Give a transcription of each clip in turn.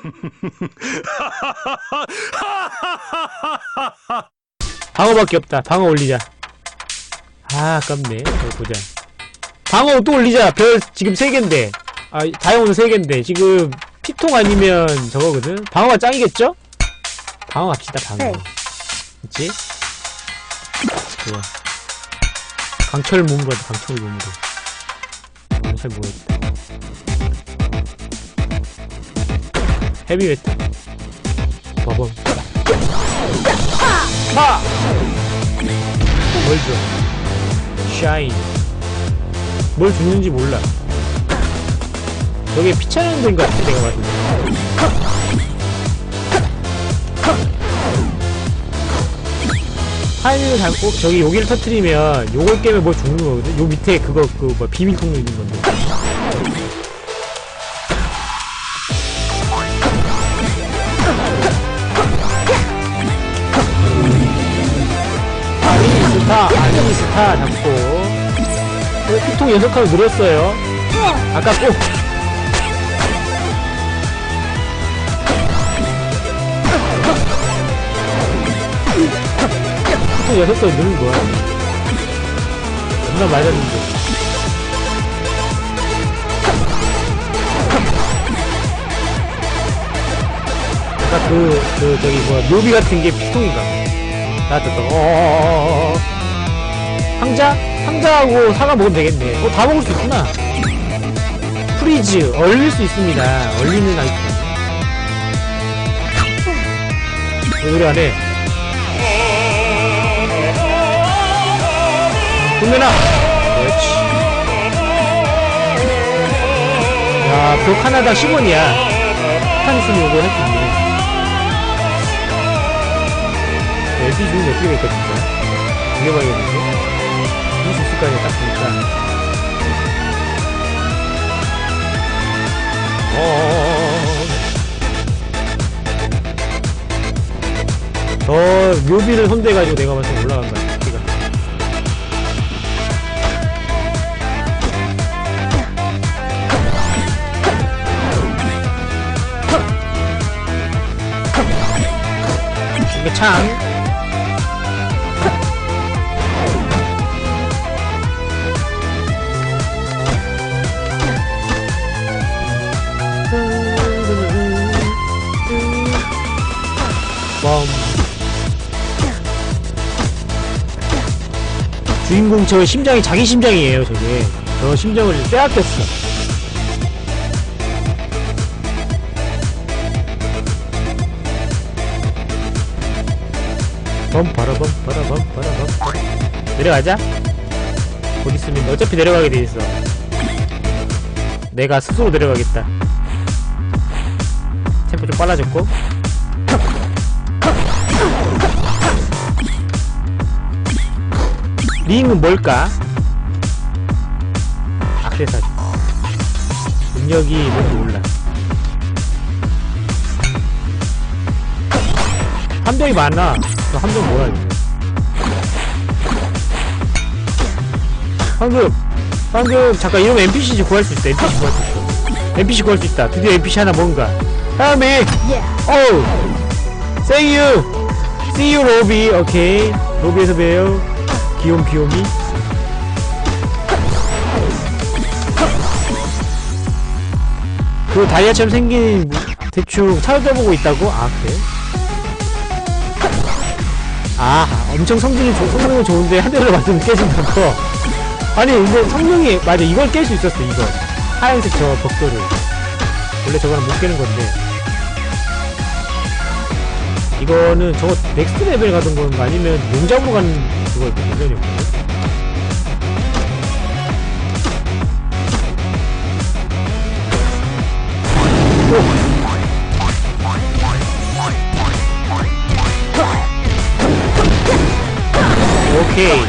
방어밖에 없다. 방어 올리자. 아, 아깝네. 보자. 방어 또 올리자. 별 지금 3개인데. 아, 다이아몬드 3개인데. 지금 피통 아니면 저거거든. 방어가 짱이겠죠? 방어 갑시다, 방어. 네. 그치? 좋아. 강철 몸으로 하자, 강철 몸으로. 아, 잘 모르겠다. 헤비 메탈. 버범. 파! 뭘 줘? 샤인. 뭘 주는지 몰라. 저게 피차는 데인 것 같아, 내가 봤을 때. 하이를 닮고 저기 여기를 터트리면 요걸 깨면 뭐 죽는 거거든? 요 밑에 그거 그뭐 비밀 통로 있는 건데. 타 잡고 어, 피통 연속 칸을 늘었어요 아까 꼭 피통 칸을 늘은 거야 존나 맞았는데 아까 그, 그, 저기, 뭐야, 묘비 같은 게 피통인가? 또. 어어어어어. 상자? 상자하고 사과 먹으면 되겠네. 어, 다 먹을 수 있구나. 프리즈, 얼릴 수 있습니다. 얼리는 아이템. 왜 노래 안 해? 분면아! 그렇지. 야, 벽 하나당 10원이야. 스탄 있으면 이거 할수 있네. LP 어떻게 될까, 진짜? 죽여봐야겠는데? 아니야, 딱 보니까. 저 묘비를 손대가지고 내가 봤을 때 올라간 거야, 키가. 주인공 저 심장이 자기 심장이에요 저게. 저 심장을 빼앗겼어. 뻔빠라뻔 빠라뻔 빠라뻔 내려가자. 곧 있으면 어차피 내려가게 돼 있어. 내가 스스로 내려가겠다. 템포 좀 빨라졌고 링은 뭘까? 악세사리 능력이 뭔지 몰라. 함정이 많아. 저 함정 뭐야 이거? 방금. 방금. 잠깐 이러면 NPC 구할 수 있다. NPC 구할 수 있어. NPC 구할 수 있다. 드디어 NPC 하나 뭔가. 다음에. 어우 Thank you. See you 로비. 오케이. 로비에서 봬요 귀요미 귀요미 그 다이아처럼 생긴 무- 대충 찾아보고 있다고? 아 그래? 아 엄청 성질이 좋, 성능은 좋은데 한 대로 맞으면 깨진다고? 아니 이거 성능이 맞아 이걸 깰 수 있었어 이거 하얀색 저 벽돌을 원래 저거는 못 깨는 건데 이거는 저거 넥스트 레벨 가던 건가 아니면 용잡으로 가는 그거였던 버전이었거든 오케이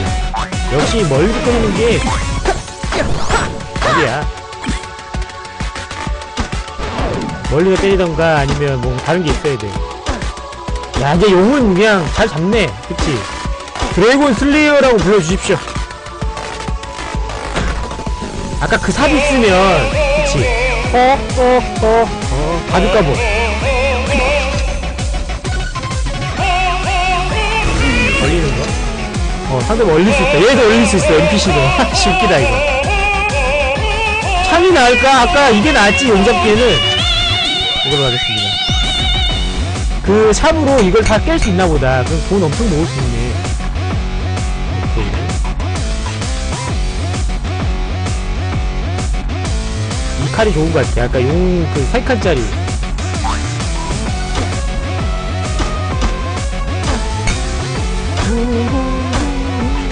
역시 멀리서 끊는 게 답이야 멀리서 때리던가 아니면 뭐 다른 게 있어야 돼 야, 이제 용은 그냥 잘 잡네. 그치? 드래곤 슬레이어라고 불러주십시오. 아까 그 삽이 있으면 그치? 어어어어. 어, 어. 어, 어. 바둑가 보 걸리는 거? 어 상대 올릴 수 있다. 얘도 올릴 수 있어 NPC도. 쉽기다 이거. 참이 나을까? 아까 이게 나았지 용접기에는. 이걸로 하겠습니다. 그 삽으로 이걸 다 깰 수 있나 보다. 그럼 돈 엄청 모을 수 있네. 칼이 좋은 것 같아. 아까 용, 그, 3칸짜리.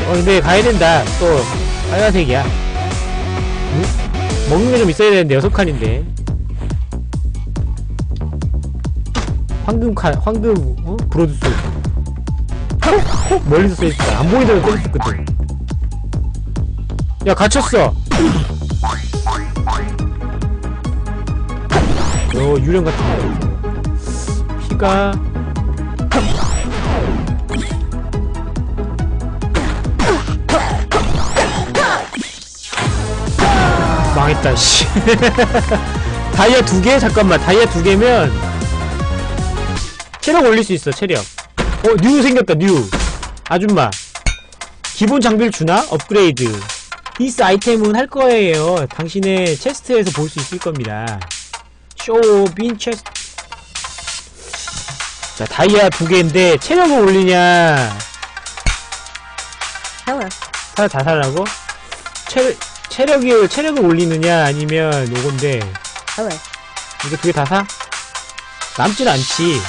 어, 근데 가야 된다. 또, 빨간색이야. 응? 먹는 게 좀 있어야 되는데, 여섯 칸인데. 황금 칸, 황금, 어? 브로드스. 멀리서 써있다. 안 보이더라도 있거든. 야, 갇혔어! 어, 유령 같은 거. 피가. 망했다, 씨. 다이아 두 개? 잠깐만, 다이아 두 개면, 체력 올릴 수 있어, 체력. 어, 뉴 생겼다, 뉴. 아줌마. 기본 장비를 주나? 업그레이드. 디스 아이템은 할 거예요. 당신의 체스트에서 볼 수 있을 겁니다. 쇼 빈 체스트. 자, 다이아 두 개인데, 체력을 올리냐. 다, 다 살라고? 체, 체력이, 체력을 올리느냐, 아니면 요건데. 이거 두개 다 사? 남진 않지.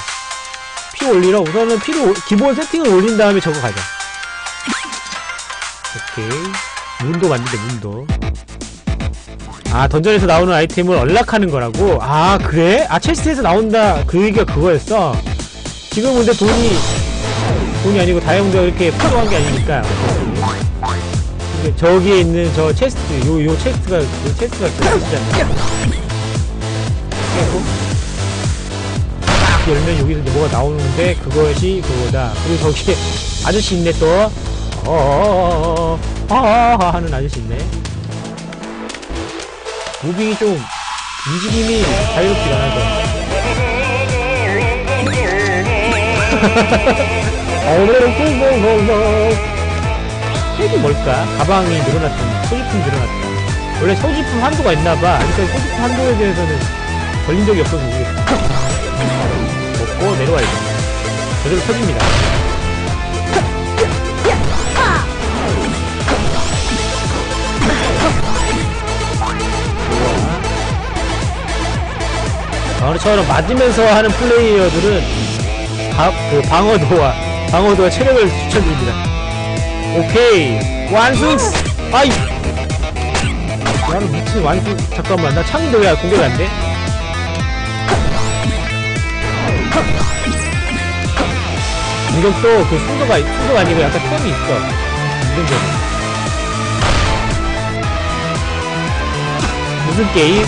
피 올리러 우선은 피를 올- 기본 세팅을 올린 다음에 저거 가자. 오케이. 문도 만든대 문도. 아 던전에서 나오는 아이템을 언락하는 거라고? 아 그래? 아 체스트에서 나온다 그 얘기가 그거였어? 지금 근데 돈이 돈이 아니고 다이아몬드가 이렇게 필요한 게 아니니까 저기에 있는 저 체스트 요 요 체스트가 요 체스트가 그 깨고 딱 열면 여기서 뭐가 나오는데 그것이 그거다 그리고 저기에 아저씨 있네 또 어어어어어 아 하는 아저씨 있네 무빙이 좀 움직임이 자유롭지가 않아서 핵이 뭘까? 가방이 늘어났다. 소지품 늘어났다. 원래 소지품 한도가 있나봐. 그러니까 소지품 한도에 대해서는 걸린 적이 없어서 모르겠어 먹고 내려와야지 제대로 터집니다 저처럼 맞으면서 하는 플레이어들은 바, 그 방어도와 방어도와 체력을 추천드립니다. 오케이. 완승! 아이! 나는 미친 완승 잠깐만. 나 창인데 왜 공격 안 돼? 이것도 그 순서가 순서가 아니고 약간 텀이 있어. 이런 거. 무슨 게임?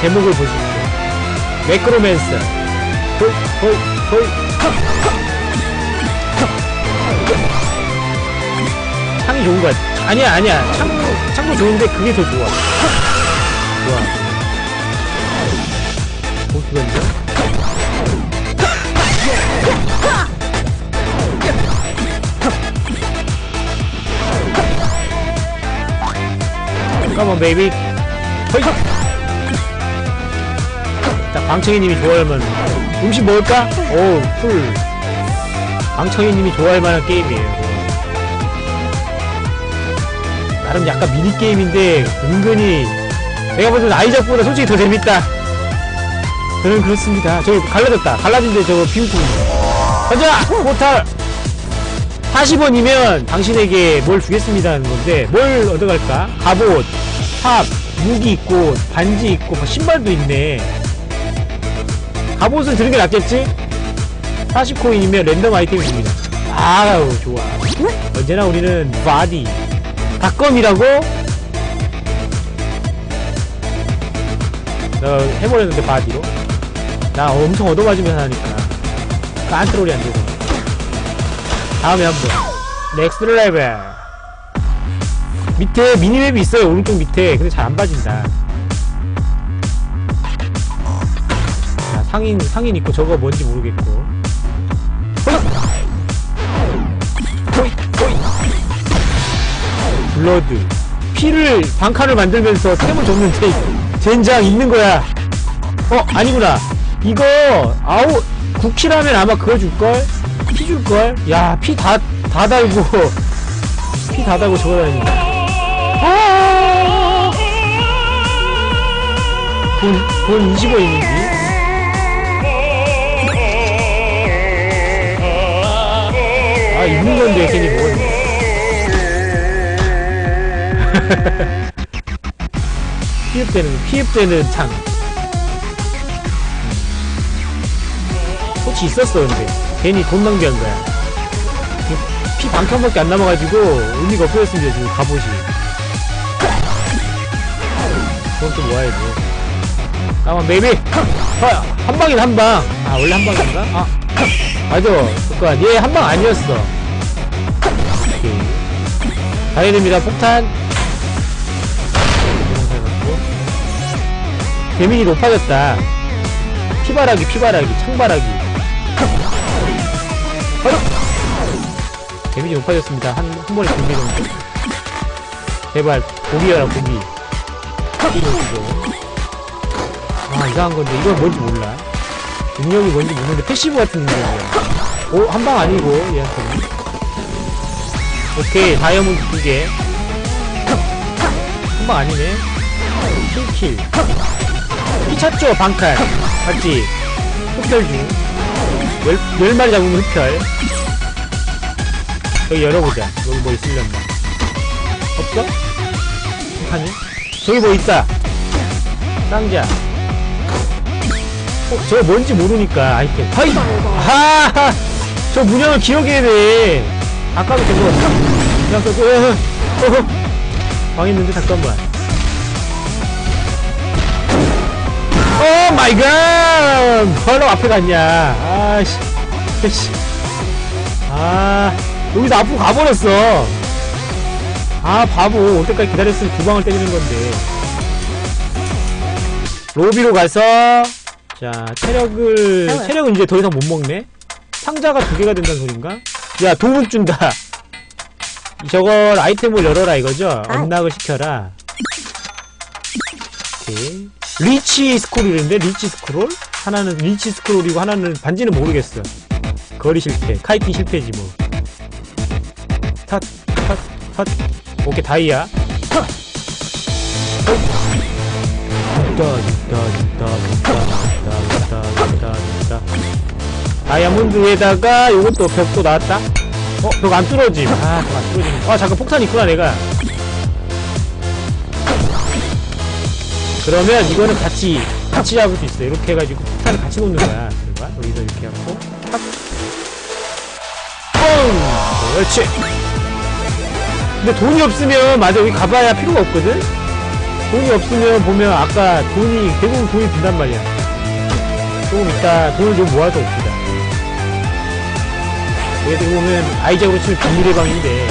제목을 보십시오 매크로맨스 호이 호이 호이 창이 좋은 거 같아. 아니야 아니야. 창, 창도 좋은데 그게 더 좋아. 좋아. 있네 Come on, baby. 허이! 자, 방청이님이 좋아할 만한 음식 먹을까? 오, 풀. 방청이님이 좋아할 만한 게임이에요. 나름 약간 미니 게임인데 은근히 내가 보는 아이작보다 솔직히 더 재밌다. 저는 그렇습니다. 저 갈라졌다. 갈라진데 저거 비웃고. 가자! 포탈! 40원이면 당신에게 뭘 주겠습니다 하는 건데 뭘 얻어갈까? 갑옷, 탑, 무기 있고 반지 있고 뭐 신발도 있네 갑옷은 드는 게 낫겠지? 40코인이면 랜덤 아이템이 줍니다. 아우 좋아. 언제나 우리는 바디 닷컴이라고? 나 해버렸는데 바디로? 나 엄청 얻어맞으면서 하니까 컨트롤이 안 돼서 다음에 한번. 넥스트 레벨. 밑에 미니맵이 있어요 오른쪽 밑에. 근데 잘 안 빠진다 상인 상인 있고 저거 뭔지 모르겠고 블러드 피를 반칸을 만들면서 템을 줬는데 젠장 있는 거야 어 아니구나 이거 아우 국키라면 아마 그거 줄걸? 피 줄걸? 야 피 다 다 달고 피 다 달고 저거 다닌다 아! 돈, 돈 20원 있는지 아 있는 건데 괜히 먹었네 피흡되는 피흡되는 창 코치 있었어 근데? 괜히 돈 낭비한 거야? 피 반칸밖에 안 남아가지고 의미가 없어졌습니다 지금 갑옷이. 그건 또 모아야지 까만 베이비 아, 한 방이다 한방. 아 원래 한 방인가? 아 맞아 그니까 얘 한 방 아니었어. 오케이 됩니다 폭탄. 데미지 높아졌다. 피바라기 피바라기 창바라기. 허락 데미지 높아졌습니다. 한, 한 번에 두개 정도 제발 고기여라 고기. 아 이상한 건데 이건 뭔지 몰라 능력이 뭔지 모르는데 패시브 같은 능력이야 오 한 방 아니고 얘한테는. 오케이 다이아몬드 두개. 한 방 아니네. 킬킬. 피 찼죠 방칼. 맞지? 흡혈 중. 열, 열 마리 잡으면 흡혈 여기 열어보자. 여기 뭐 있으려나. 없어? 하니? 저기 뭐 있다. 상자 어, 저거 뭔지 모르니까 아이템 하이! 아하! 저 문양을 기억해야 돼 아까도 저거 그냥 저 어, 어, 어. 망했는데 잠깐만 오 마이 갓! 얼른 앞에 갔냐 아씨 씨. 아 여기서 앞으로 가버렸어 아 바보 올 때까지 기다렸으면 두 방을 때리는 건데 로비로 가서 자 체력을 Hello. 체력은 이제 더 이상 못 먹네 상자가 두 개가 된다는 소린가 야 도국 준다 저걸 아이템을 열어라 이거죠. 언락을 시켜라 오케이 리치 스크롤인데 리치 스크롤 하나는 리치 스크롤이고 하나는 반지는 모르겠어 거리 실패 카이팅 실패지 뭐 탓 탓 탓 오케이 다이아 다이아몬드에다가 요것도 벽도 나왔다? 어? 벽 안 뚫어짐. 아 벽 안 뚫어짐. 아 잠깐 폭탄 있구나 내가. 그러면 이거는 같이 같이 잡을 수 있어 이렇게 해가지고 폭탄을 같이 놓는 거야. 들어봐 여기서 이렇게 하고. 탁 뻥! 그렇지. 근데 돈이 없으면 맞아. 여기 가봐야 필요가 없거든? 돈이 없으면 보면 아까 돈이 대부분 돈이 든단 말이야. 조금 이따 돈을 좀 모아서 옵시다 여기 보면 아이작으로 치면 비밀의 방인데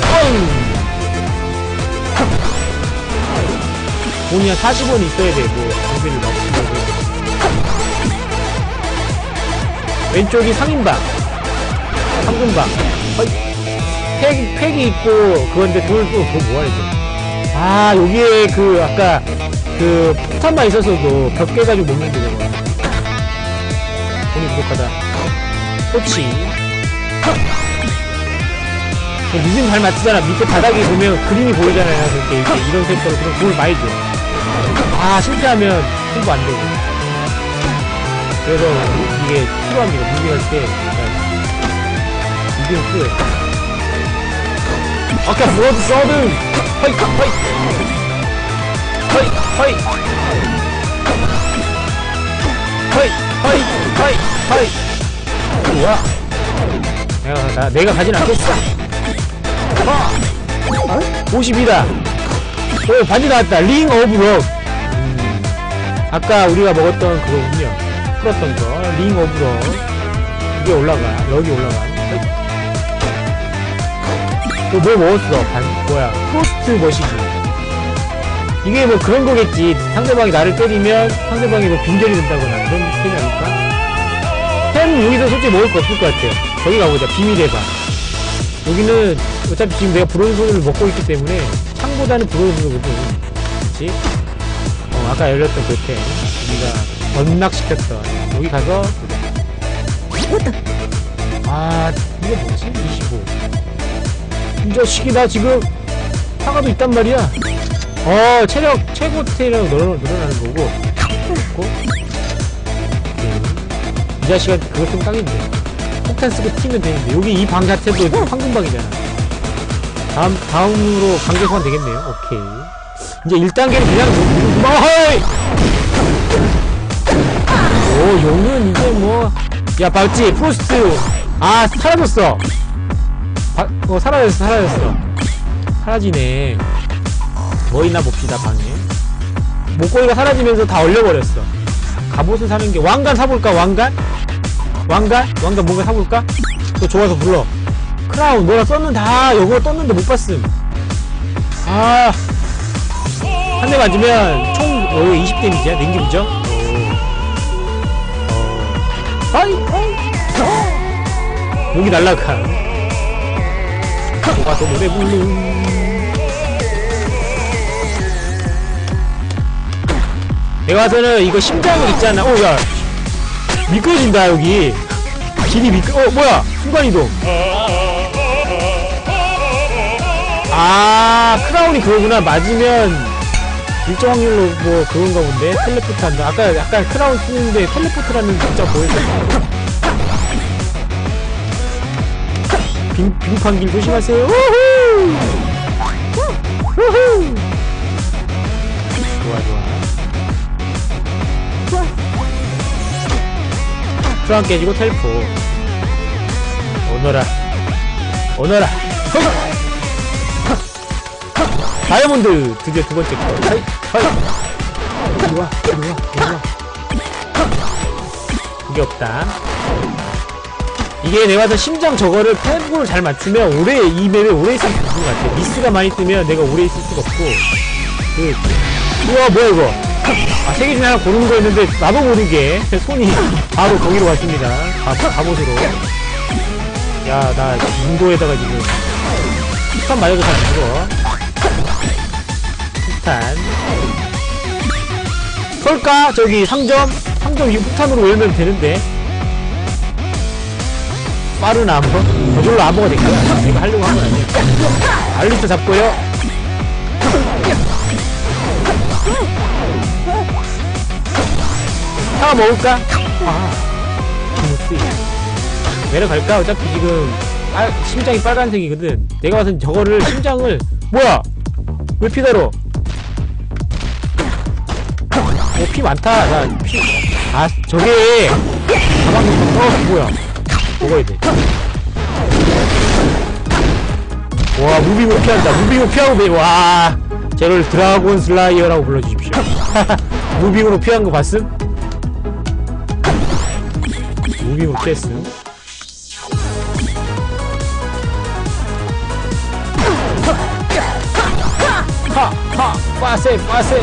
뻥! 돈이 한 40원 있어야 장비를 막 쓰려고. 왼쪽이 상인방. 어이, 팩, 팩이 있고, 그건데 돈을 또더 모아야 돼. 아, 여기에 그, 아까, 그, 폭탄만 있었어도 벽 깨가지고 먹는 데 저거. 돈이 부족하다. 혹시. 리듬 잘 맞추잖아. 밑에 바닥에 보면 그림이 보이잖아요. 그렇게 이렇게 이런 색깔로 그럼 돈을 많이 줘. 아 실패하면 홍보 안 되고. 그래서 이게 필요합니다. 무기할 때 이게 필요해. 아까 브로드 서든 허이 허이 허이 허이 허이 허이 허이 우와 내가 나, 내가 가진 않겠어. 어? 52다. 오, 반지 나왔다. 링 오브 럭. 음, 아까 우리가 먹었던 그거군요. 풀었던 거. 링 오브 럭. 이게 올라가. 럭이 올라가. 또뭐 먹었어? 반, 뭐야. 프로스트 머시기. 이게 뭐 그런 거겠지. 상대방이 나를 때리면 상대방이 뭐 빈결이 된다거나 그런 템이 아닐까? 템 여기서 솔직히 먹을 거 없을 것 같아요. 저기 가보자 비밀의 방 여기는 어차피 지금 내가 브론즈를 먹고 있기 때문에 창보다는 브론즈거든 그치? 어 아까 열렸던 그템 우리가 번낙시켰던 여기 가서 보자 아 이게 뭐지? 25. 이 자식이 나 지금 사과도 있단 말이야. 어 체력 최고 체력 늘어 늘어나는 거고. 고이 자식한테 그것 좀 딱인데. 폭탄 쓰고 튀면 되는데 여기 이 방 자체도 황금방이잖아. 다음 다음으로 강제 소환 되겠네요. 오케이. 이제 1단계는 그냥 마하이. 오 용은 이제 뭐. 야 봤지 프로스트 아 사라졌어 바, 어 사라졌어 사라졌어 사라지네 뭐 있나 봅시다 방에 목걸이가 사라지면서 다 얼려버렸어 갑옷을 사는 게 왕관 사볼까 왕관? 왕관? 왕관 뭔가 사볼까? 또 좋아서 불러 크라운 내가 썼는 다 이거 떴는데 못 봤음 아 한 대 맞으면 총 어, 20데미지야 냉기부죠? 아이 목이 날라가 녹아서 노래 부르 내가 봐서는 이거 심장을 있잖아. 오야. 미끄러진다 여기. 길이 미끄 어 뭐야? 순간이동. 아 크라운이 그거구나. 맞으면 일정 확률로 뭐 그건가 본데. 텔레포트 한다. 아까 약간 크라운 쓰는데 텔레포트라는 진짜 보였었어 빙, 빙판길 조심하세요. 우후! 우후 크라운 깨지고 텔포 오너라 오너라 다이아몬드 드디어 두 번째 거. 하이, 하이. 이리 와, 이리 와, 이리 와. 그게 없다. 이게 내가 봐서 심장 저거를 템포를 잘 맞추면 오래 이 맵에 오래 수 있는 것 같아. 미스가 많이 뜨면 내가 오래 있을 수가 없고. 그, 우와 뭐야 이거? 아 세계 중에 하나 고르는 거였는데 나도 모르게 손이 바로 거기로 갔습니다. 가, 갑옷으로. 야 나 인도에다가 지금 폭탄 맞아도 잘 죽어. 폭탄 설까? 저기 상점? 상점 이 폭탄으로 열면 되는데 빠른 암호? 저절로 암호가 된 거야 내가 하려고 한 건 아니야 알리스터 잡고요 하나 먹을까? 아 김치 내려갈까? 어차피 지금 빨, 심장이 빨간색이거든 내가 봐선 저거를 심장을 뭐야 왜 피다로? 오, 피 많다. 나, 피. 아, 저게. 가방, 어, 뭐야. 먹어야 돼. 와, 무빙으로 피한다. 무빙으로 피하고, 매, 와. 쟤를 드라곤 슬라이어라고 불러주십시오. 무빙으로 피한 거 봤음? 무빙으로 피했음. 하! 하! 빠세! 빠세!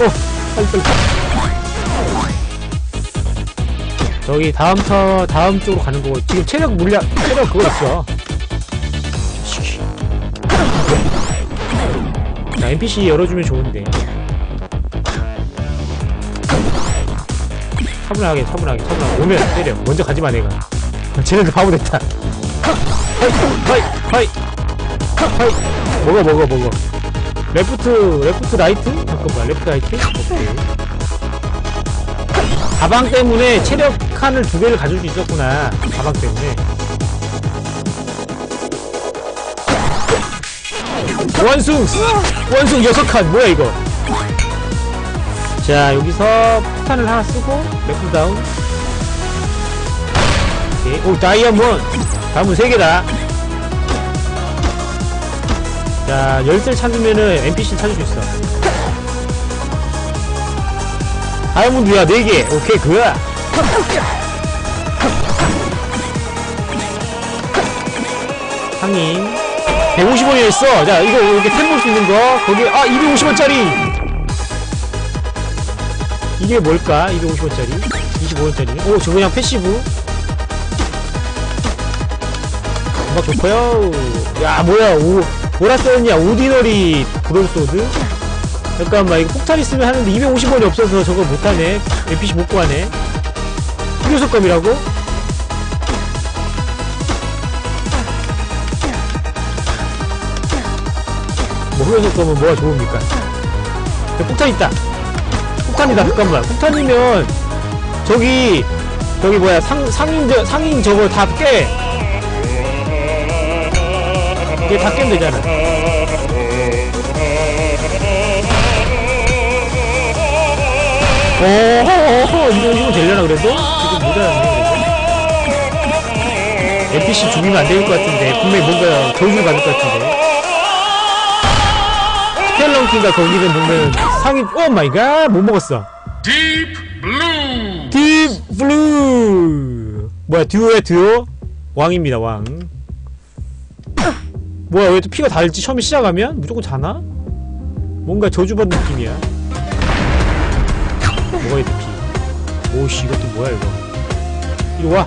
어! 빨리 빨리 저기 다음 터 다음 쪽으로 가는 거고 지금 체력 물량 체력 그거 있어 자 NPC 열어주면 좋은데 차분하게 차분하게 차분하게. 오면 때려. 먼저 가지마 내가. 쟤네들 바보 됐다. 하이 하이 하이 하이. 먹어 먹어 먹어. 레프트 레프트 라이트? 잠깐만 레프트 라이트? 오케이. 가방 때문에 체력 칸을 두 개를 가질 수 있었구나. 가방 때문에. 원숭! 원숭 여섯 칸. 뭐야 이거? 자 여기서 폭탄을 하나 쓰고 레프트 다운 오케이 오 다이아몬드 다음은 세 개다 자, 열쇠 찾으면은 NPC 찾을 수 있어. 다이아몬드야, 4개. 오케이, 그거야. 상인. 150원이었어. 자, 이거 이렇게 템 볼 수 있는 거. 거기, 아, 250원짜리. 이게 뭘까? 250원짜리? 25원짜리 오 저거 그냥 패시브. 음악 좋고요. 야 뭐야 오 뭐라 써있냐? 오디너리 브롤소드? 잠깐만 이거 폭탄 있으면 하는데 250원이 없어서 저거 못하네. NPC 못 구하네. 흑요석감이라고? 뭐 흑요석감은 뭐가 좋습니까? 야, 폭탄 있다 폭탄이다 잠깐만. 폭탄이면 저기 저기 뭐야 상, 상인 저, 상인 저거 다깨. 이게 다 깨면 되잖아. 어허허허 이거 이거 되려나 그래도? 지금 못 알았네 그래도 NPC 죽이면 안 될 것 같은데 분명히 뭔가 교육을 받을 것 같은데 스펠런키가 거기는 보면 상인 오 마이 갓못 먹었어? Deep Blue. 딥 블루 뭐야 듀오야 듀오? 왕입니다 왕. 뭐야 왜 또 피가 달지? 처음에 시작하면? 무조건 자나? 뭔가 저주받는 느낌이야. 뭐가 이렇게 피? 오씨 이것도 뭐야 이거? 이리 와.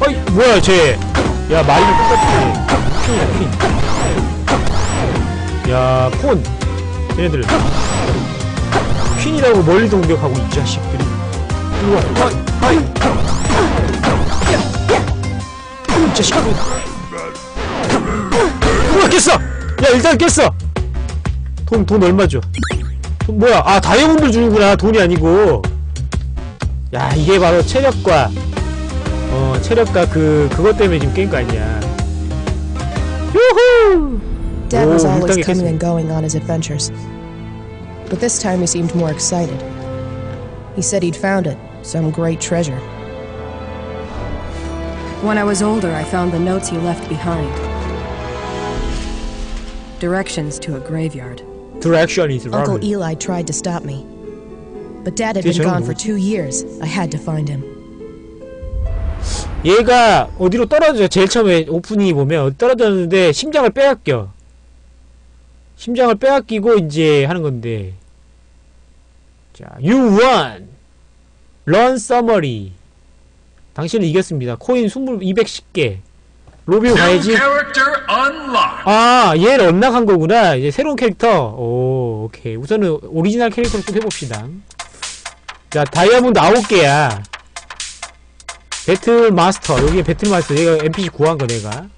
어이 뭐야 쟤야 말이 똑같아. 퀸이다 퀸야 폰 얘네들 퀸이라고 멀리 공격하고 이 자식들이 이리 와 어이 어이 이 자식들 우와 깼어! 야 일단 깼어! 돈, 돈 얼마 줘? 돈 뭐야? 아 다이아몬드 주는구나 돈이 아니고 야 이게 바로 체력과 어 체력과 그 그것 때문에 지금 깬거 아니야 유후! Dad was Oh, always 일당이 coming 깼습니다. and going on his adventures. But this time he seemed more excited. He said he'd found it, some great treasure. When I was older, I found the notes he left behind. Directions to a graveyard. Direction is Uncle wrong Eli tried to stop me. But Dad had Did been you? gone for two years. I had to find him. 얘가 어디로 떨어져 제일 처음에 오프닝이 보면 떨어졌는데 심장을 빼앗겨 심장을 빼앗기고 이제 하는 건데. 자 you won. Run summary. 당신은 이겼습니다. 코인 20, 210개. 로비오 New 가야지. 아 얘를 언락한 거구나. 이제 새로운 캐릭터. 오 오케이. 우선은 오리지널 캐릭터로 좀 해봅시다. 자 다이아몬드 9개야. 배틀 마스터. 여기 배틀 마스터. 얘가 NPC 구한 거 내가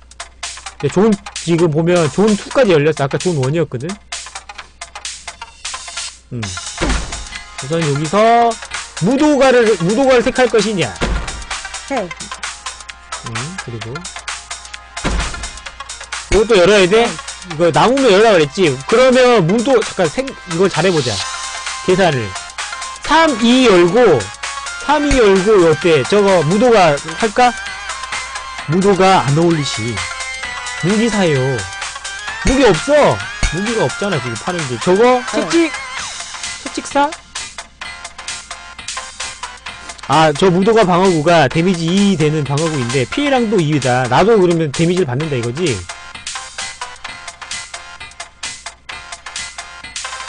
근데 존 지금 보면 존 2까지 열렸어. 아까 존 1이었거든. 음. 우선 여기서 무도가를 무도가를 택할 것이냐? 음 그리고. 이것도 열어야 돼? 이거 나무면 열라 그랬지? 그러면 무도 잠깐 생 이걸 잘해보자. 계산을. 3, 2 열고 3, 2 열고 어때? 저거 무도가 할까? 무도가 안 어울리시 무기 사요 무기 없어 무기가 없잖아 지금 파는 게 저거 채찍 채찍 사? 아, 저 무도가 방어구가 데미지 2 되는 방어구인데 피해량도 2다. 나도 그러면 데미지를 받는다 이거지?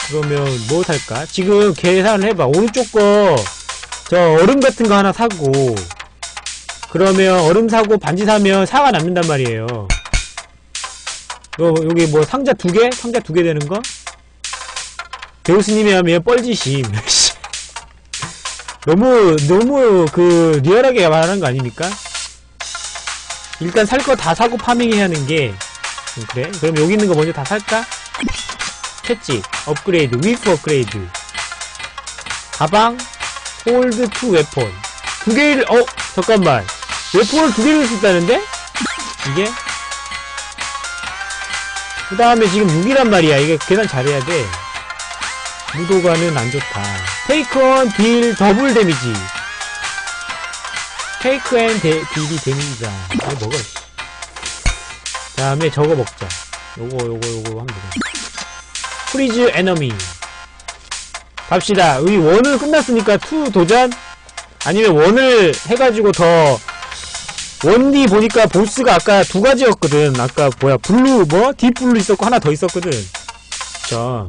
그러면 뭐 살까? 지금 계산을 해봐. 오른쪽 거, 저 얼음 같은 거 하나 사고, 그러면 얼음 사고 반지 사면 사가 남는단 말이에요. 요, 여기 뭐 상자 두 개? 상자 두 개 되는 거? 데우스님이 하면 뻘짓임. 씨. 너무, 너무 그, 리얼하게 말하는 거 아닙니까? 일단 살 거 다 사고 파밍해야 하는 게, 음, 그래? 그럼 여기 있는 거 먼저 다 살까? 채찍, 업그레이드, 위프 업그레이드. 가방, 홀드 투 웨폰. 두 개를, 어, 잠깐만. 웨폰을 두 개를 쓸 수 있다는데? 이게? 그 다음에 지금 6이란 말이야. 이게 계산 잘해야 돼. 무도가는 안 좋다. 테이크 온 딜 더블 데미지. 테이크 앤 데, 딜이 데미지다. 이거 먹어. 씨. 다음에 저거 먹자. 요거, 요거, 요거 하면 되겠다. 프리즈 에너미. 갑시다. 우리 원을 끝났으니까 투 도전? 아니면 원을 해가지고 더, 원디 보니까 보스가 아까 두 가지였거든. 아까 뭐야, 블루, 뭐? 딥블루 있었고 하나 더 있었거든. 자.